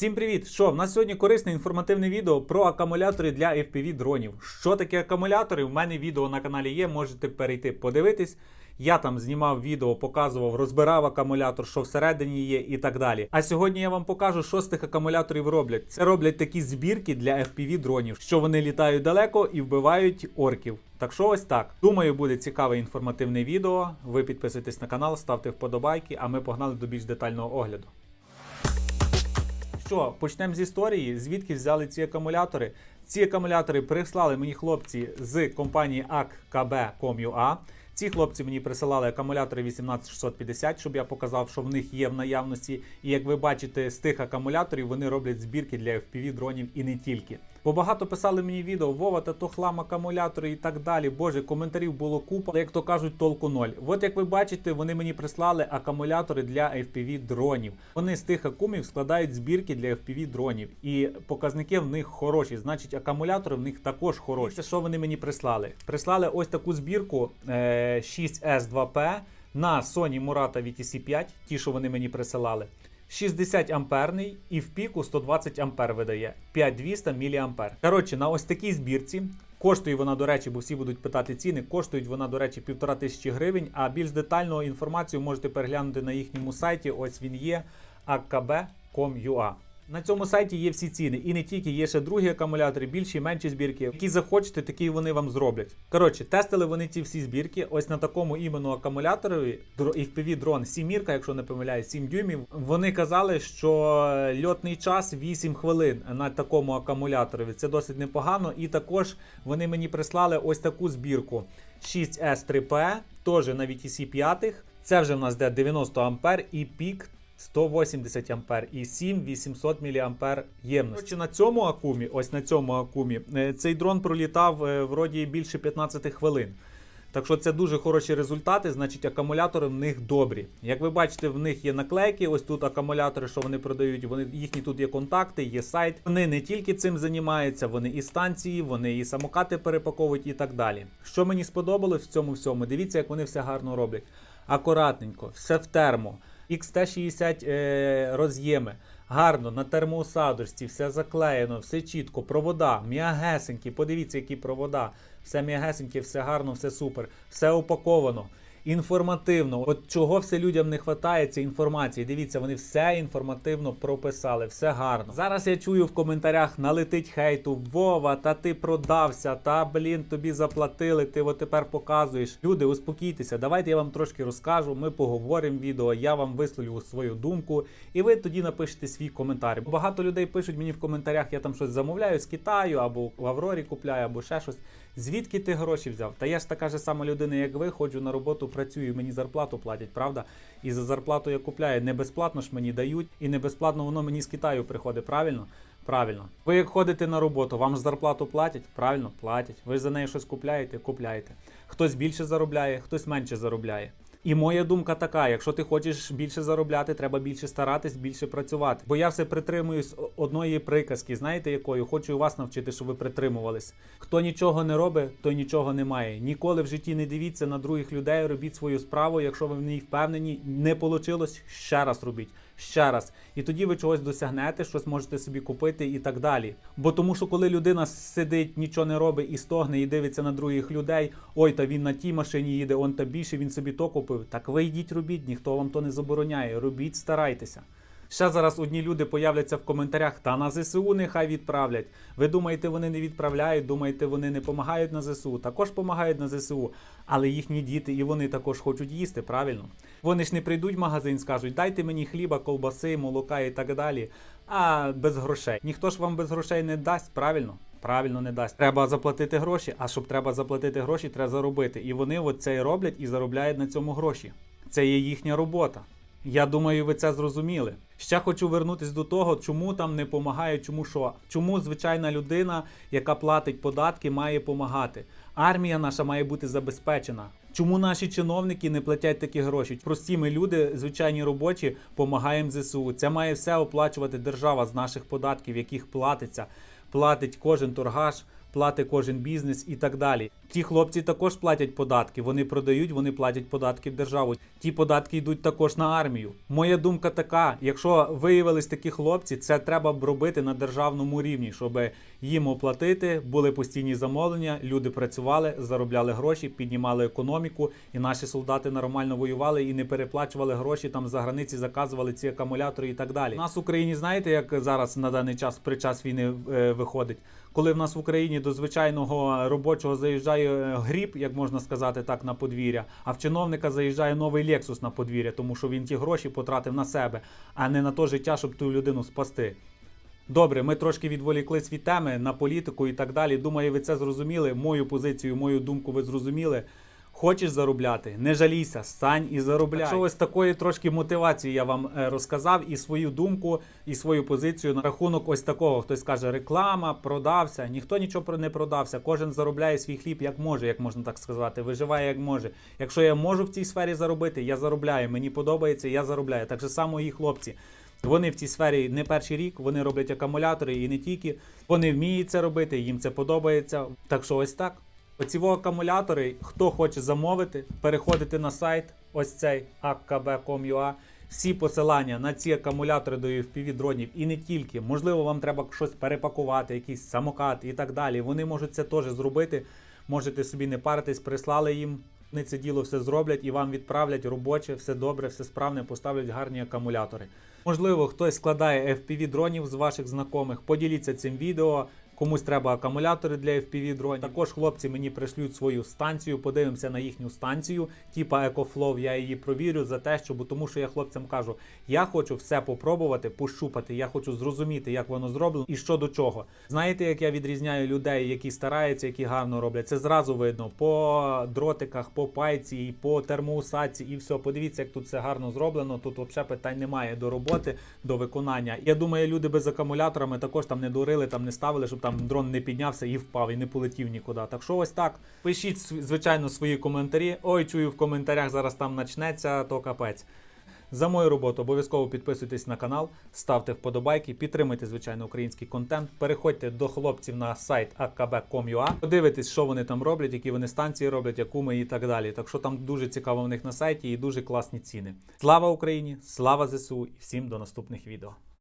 Всім привіт! Що в нас сьогодні корисне інформативне відео про акумулятори для FPV дронів. Що таке акумулятори? У мене відео на каналі є, можете перейти подивитись. Я там знімав відео, показував, розбирав акумулятор, що всередині є і так далі. А сьогодні я вам покажу, що з тих акумуляторів роблять. Це роблять такі збірки для FPV дронів, що вони літають далеко і вбивають орків. Так що ось так. Думаю, буде цікаве інформативне відео. Ви підписуйтесь на канал, ставте вподобайки, а ми погнали до більш детального огляду. Що, почнемо з історії. Звідки взяли ці акумулятори? Ці акумулятори прислали мені хлопці з компанії AKB.com.ua. Ці хлопці мені присилали акумулятори 18650, щоб я показав, що в них є в наявності. І як ви бачите, з тих акумуляторів вони роблять збірки для FPV дронів і не тільки. Бо багато писали мені відео, Вова, та то хлам акумулятори і так далі. Боже, коментарів було купа, як то кажуть, толку ноль. От як ви бачите, вони мені прислали акумулятори для FPV дронів. Вони з тих акумів складають збірки для FPV дронів. І показники в них хороші. Значить, акумулятори в них також хороші. Це що вони мені прислали? Прислали ось таку збірку е, 6S2P на Sony Murata VTC 5, ті, що вони мені присилали. 60 амперний і в піку 120 ампер видає 5200 мА. Коротше, на ось такій збірці. Коштує вона, до речі, бо всі будуть питати ціни. Коштують вона, до речі, півтора тисячі гривень. А більш детальну інформацію можете переглянути на їхньому сайті. Ось він є akb.com.ua. На цьому сайті є всі ціни, і не тільки є ще другі акумулятори, більші і менші збірки. Які захочете, такі вони вам зроблять. Коротше, тестили вони ці всі збірки. Ось на такому іменно акумуляторі FPV дрон Сімірка, якщо не помиляюсь, 7 дюймів. Вони казали, що льотний час 8 хвилин на такому акумуляторі. Це досить непогано. І також вони мені прислали ось таку збірку 6S3P, теж на VTC 5. Це вже в нас де 90 ампер і пік 180 ампер і 7 800 мА ємності. На цьому акумі, ось на цьому акумі, е, цей дрон пролітав е, вроді більше 15 хвилин. Так що це дуже хороші результати, значить акумулятори в них добрі. Як ви бачите, в них є наклейки. Ось тут акумулятори, що вони продають. Вони їхні тут є контакти, є сайт. Вони не тільки цим займаються, вони і станції, вони і самокати перепаковують і так далі. Що мені сподобалось в цьому всьому? Дивіться, як вони все гарно роблять. Акуратненько, все в термо. XT60 е, роз'єми. Гарно, на термоусадочці, все заклеєно, все чітко, провода, м'ягесенькі. Подивіться, які провода. Все м'ягесеньке, все гарно, все супер, все упаковано. Інформативно, от чого все людям не вистачає, це інформації. Дивіться, вони все інформативно прописали, все гарно. Зараз я чую в коментарях налетить хейту. Вова, та ти продався, та блін, тобі заплатили. Ти от тепер показуєш. Люди, успокійтеся, давайте я вам трошки розкажу. Ми поговоримо відео, я вам висловлю свою думку, і ви тоді напишете свій коментар. Багато людей пишуть мені в коментарях, я там щось замовляю з Китаю або в Аврорі купляю, або ще щось. Звідки ти гроші взяв? Та я ж така ж сама людина, як ви, ходжу на роботу, працюю, мені зарплату платять, правда? І за зарплату я купляю. Не безплатно ж мені дають, і не безплатно воно мені з Китаю приходить, правильно? Правильно. Ви як ходите на роботу, вам ж зарплату платять? Правильно, платять. Ви за неї щось купляєте, купляєте. Хтось більше заробляє, хтось менше заробляє. І моя думка така: якщо ти хочеш більше заробляти, треба більше старатись, більше працювати. Бо я все притримуюсь одної приказки, знаєте якою? Хочу вас навчити, щоб ви притримувались. Хто нічого не робить, той нічого не має. Ніколи в житті не дивіться на других людей, робіть свою справу. Якщо ви в ній впевнені, не вийшло, ще раз робіть. Ще раз, і тоді ви чогось досягнете, щось можете собі купити і так далі. Бо тому, що коли людина сидить, нічого не робить і стогне, і дивиться на других людей, ой, та він на тій машині їде, он та більше, він собі то купив. Так ви йдіть, робіть, ніхто вам то не забороняє. Робіть, старайтеся. Ще зараз одні люди появляться в коментарях, та на ЗСУ нехай відправлять. Ви думаєте, вони не відправляють, думаєте, вони не допомагають на ЗСУ. Також допомагають на ЗСУ, але їхні діти і вони також хочуть їсти, правильно? Вони ж не прийдуть в магазин, скажуть, дайте мені хліба, колбаси, молока і так далі. А без грошей. Ніхто ж вам без грошей не дасть, правильно? Правильно не дасть. Треба заплатити гроші, а щоб треба заплатити гроші, треба заробити. І вони от це і роблять і заробляють на цьому гроші. Це є їхня робота. Я думаю, ви це зрозуміли. Ще хочу вернутися до того, чому там не допомагають, чому що. Чому звичайна людина, яка платить податки, має допомагати. Армія наша має бути забезпечена. Чому наші чиновники не платять такі гроші? Прості ми люди, звичайні робочі, допомагаємо ЗСУ. Це має все оплачувати держава з наших податків, яких платиться. Платить кожен торгаш, платить кожен бізнес і так далі. Ті хлопці також платять податки. Вони продають, вони платять податки в державу. Ті податки йдуть також на армію. Моя думка така: якщо виявились такі хлопці, це треба б робити на державному рівні, щоб їм оплатити, були постійні замовлення, люди працювали, заробляли гроші, піднімали економіку, і наші солдати нормально воювали і не переплачували гроші там за границі, заказували ці акумулятори і так далі. У нас в Україні знаєте, як зараз на даний час при час війни е, виходить, коли в нас в Україні до звичайного робочого заїжджає е, гріб, як можна сказати так, на подвір'я, а в чиновника заїжджає новий Лексус на подвір'я, тому що він ті гроші потратив на себе, а не на те життя, щоб ту людину спасти. Добре, ми трошки відволіклись від теми на політику і так далі. Думаю, ви це зрозуміли. Мою позицію, мою думку ви зрозуміли. Хочеш заробляти, не жалійся, стань і заробляй. Так що ось такої трошки мотивації я вам е, розказав і свою думку, і свою позицію на рахунок ось такого. Хтось каже, реклама, продався. Ніхто нічого не продався. Кожен заробляє свій хліб як може, як можна так сказати. Виживає як може. Якщо я можу в цій сфері заробити, я заробляю. Мені подобається, я заробляю. Так же само і хлопці. Вони в цій сфері не перший рік, вони роблять акумулятори і не тільки. Вони вміють це робити, їм це подобається. Так що ось так. Оці акумулятори, хто хоче замовити, переходите на сайт, ось цей akkb.com.ua. Всі посилання на ці акумулятори до FPV дронів і не тільки. Можливо, вам треба щось перепакувати, якийсь самокат і так далі. Вони можуть це теж зробити. Можете собі не паритись, прислали їм. Вони це діло все зроблять і вам відправлять робоче, все добре, все справне, поставлять гарні акумулятори. Можливо, хтось складає FPV дронів з ваших знайомих. Поділіться цим відео. Комусь треба акумулятори для FPV дронів. Також хлопці мені пришлють свою станцію. Подивимося на їхню станцію, типа EcoFlow. Я її провірю за те, що бо тому, що я хлопцям кажу, я хочу все попробувати, пощупати. Я хочу зрозуміти, як воно зроблено і що до чого. Знаєте, як я відрізняю людей, які стараються, які гарно роблять. Це зразу видно по дротиках, по пайці, і по термоусадці, і все. Подивіться, як тут все гарно зроблено. Тут взагалі питань немає до роботи, до виконання. Я думаю, люди без акумуляторами також там не дурили, там не ставили, щоб там дрон не піднявся і впав, і не полетів нікуди. Так що ось так. Пишіть звичайно свої коментарі. Ой, чую в коментарях зараз там почнеться, то капець. За мою роботу обов'язково підписуйтесь на канал, ставте вподобайки, підтримуйте звичайно український контент. Переходьте до хлопців на сайт akb.com.ua, подивитесь, що вони там роблять, які вони станції роблять, яку ми і так далі. Так що там дуже цікаво в них на сайті і дуже класні ціни. Слава Україні! Слава ЗСУ і всім до наступних відео.